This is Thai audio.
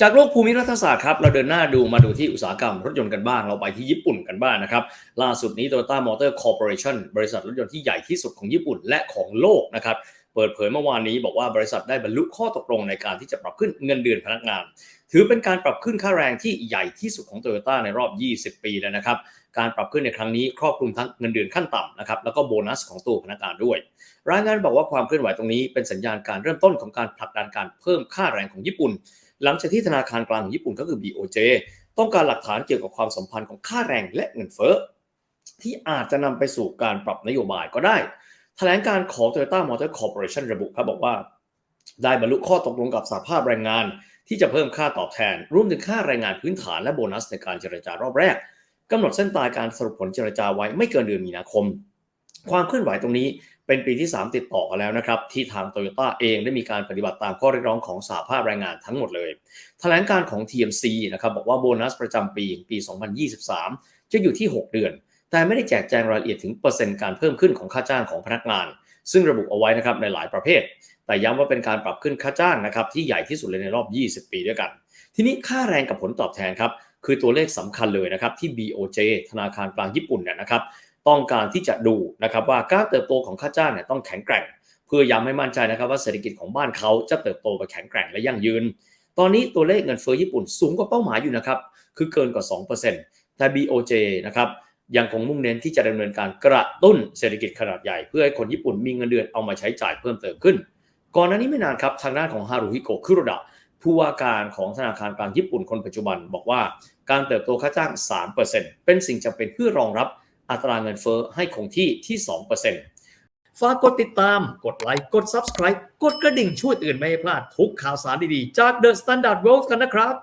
จากโลกภูมิรัฐศาสตร์ครับเราเดินหน้าดูมาดูที่อุตสาหกรรมรถยนต์กันบ้าง เราไปที่ญี่ปุ่นกันบ้างนะครับ ล่าสุดนี้ Toyota Motor Corporation บริษัทรถยนต์ที่ใหญ่ที่สุดของญี่ปุ่นและของโลกนะครับ เปิดเผยเมื่อวานนี้บอกว่าบริษัทได้บรรลุข้อตกลงในการที่จะปรับขึ้นเงินเดือนพนักงาน ถือเป็นการปรับขึ้นค่าแรงที่ใหญ่ที่สุดของ Toyota ในรอบ 20 ปีแล้วนะครับ การปรับขึ้นในครั้งนี้ครอบคลุมทั้งเงินเดือนขั้นต่ำนะครับแล้วก็โบนัสของตัวพนักงานด้วย รายงานบอกว่าความเคลื่อนไหวตรงนี้เป็นสัญญาณการเริ่มต้นของการผลักดันการเพิ่มค่าแรงของญี่ปุ่น หลังจากที่ธนาคารกลางของญี่ปุ่นก็คือ BOJ ต้องการหลักฐานเกี่ยวกับความสัมพันธ์ของค่าแรงและเงินเฟ้อที่อาจจะนำไปสู่การปรับนโยบายก็ได้ แถลงการของ Toyota Motor Corporation ระบุครับบอกว่า ได้บรรลุข้อตกลงกับสหภาพแรงงาน ที่จะเพิ่มค่าตอบแทน รวมถึงค่าแรงงานพื้นฐานและโบนัสในการเจรจารอบแรกกำหนดเส้นตายการสรุปผลเจรจาไว้ไม่เกินเดือนมีนาคม ความเคลื่อนไหวตรงนี้เป็นปีที่ 3 ติดต่อกันแล้วนะครับ ที่ทางโตโยต้าเองได้มีการปฏิบัติตามข้อเรียกร้องของสหภาพแรงงานทั้งหมดเลยแถลงการของ TMC นะครับบอกว่าโบนัสประจำปีปี 2023 จะอยู่ที่ 6 เดือน แต่ไม่ได้แจกแจงรายละเอียดถึงเปอร์เซ็นต์การเพิ่มขึ้นของค่าจ้างของพนักงาน ซึ่งระบุเอาไว้นะครับในหลายประเภท แต่ย้ำว่าเป็นการปรับขึ้นค่าจ้างนะครับที่ใหญ่ที่สุดเลยในรอบ 20 ปีด้วยกัน ทีนี้ค่าแรงกับผลตอบแทนครับคือตัวเลขสำคัญเลยนะครับที่ BOJ ธนาคารกลางญี่ปุ่นเนี่ยนะครับต้องการที่จะดูนะครับว่าการเติบโตของค่าจ้างเนี่ยต้องแข็งแกร่ง เพื่อย้ำให้มั่นใจนะครับว่าเศรษฐกิจของบ้านเขาจะเติบโตไปแข็งแกร่งและยั่งยืน ตอนนี้ตัวเลขเงินเฟ้อญี่ปุ่นสูงกว่าเป้าหมายอยู่นะครับคือเกินกว่า 2%แต่ BOJ นะครับ ยังคงมุ่งเน้นที่จะดำเนินการกระตุ้นเศรษฐกิจขนาดใหญ่ เพื่อให้คนญี่ปุ่นมีเงินเดือนเอามาใช้จ่ายเพิ่มเติมขึ้น ก่อนหน้านี้ไม่นานครับทางด้านของฮารุฮิโกะคุโรดะผู้ว่าการของธนาคารกลางญี่ปุ่นคนปัจจุบัน บอกว่าการเติบโตค่าจ้าง 3%เป็นสิ่งจำเป็นเพื่อรองรับอัตราเงินเฟ้อให้คงที่ที่ 2%ฝากกดติดตาม กดไลค์ กด Subscribe กดกระดิ่งช่วยเตือนไม่ให้พลาดทุกข่าวสารดีๆ จาก The Standard World กันนะครับ